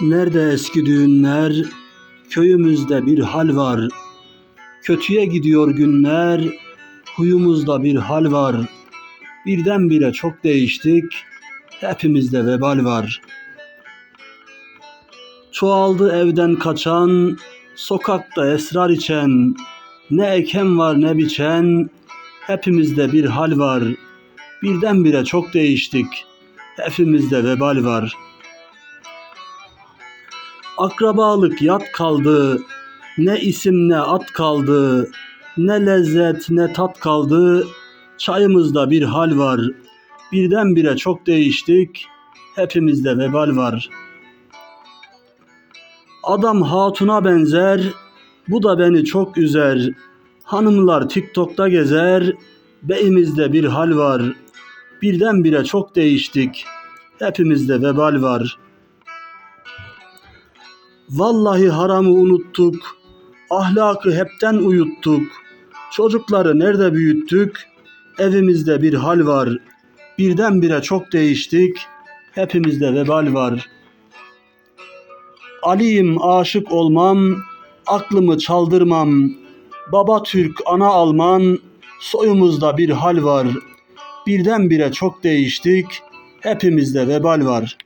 Nerede eski düğünler? Köyümüzde bir hal var. Kötüye gidiyor günler. Huyumuzda bir hal var. Birdenbire çok değiştik. Hepimizde vebal var. Çoğaldı evden kaçan, sokakta esrar içen. Ne eken var ne biçen. Hepimizde bir hal var. Birdenbire çok değiştik. Hepimizde vebal var. Akrabalık yat kaldı. Ne isim ne at kaldı. Ne lezzet ne tat kaldı. Çayımızda bir hal var. Birdenbire çok değiştik. Hepimizde vebal var. Adam hatuna benzer. Bu da beni çok üzer. Hanımlar TikTok'ta gezer. Beyimizde bir hal var. Birdenbire çok değiştik. Hepimizde vebal var. Vallahi haramı unuttuk. Ahlakı hepten uyuttuk. Çocukları nerede büyüttük? Evimizde bir hal var. Birdenbire çok değiştik. Hepimizde vebal var. Aliyim aşık olmam, aklımı çaldırmam. Baba Türk, ana Alman, soyumuzda bir hal var. Birdenbire çok değiştik. Hepimizde vebal var.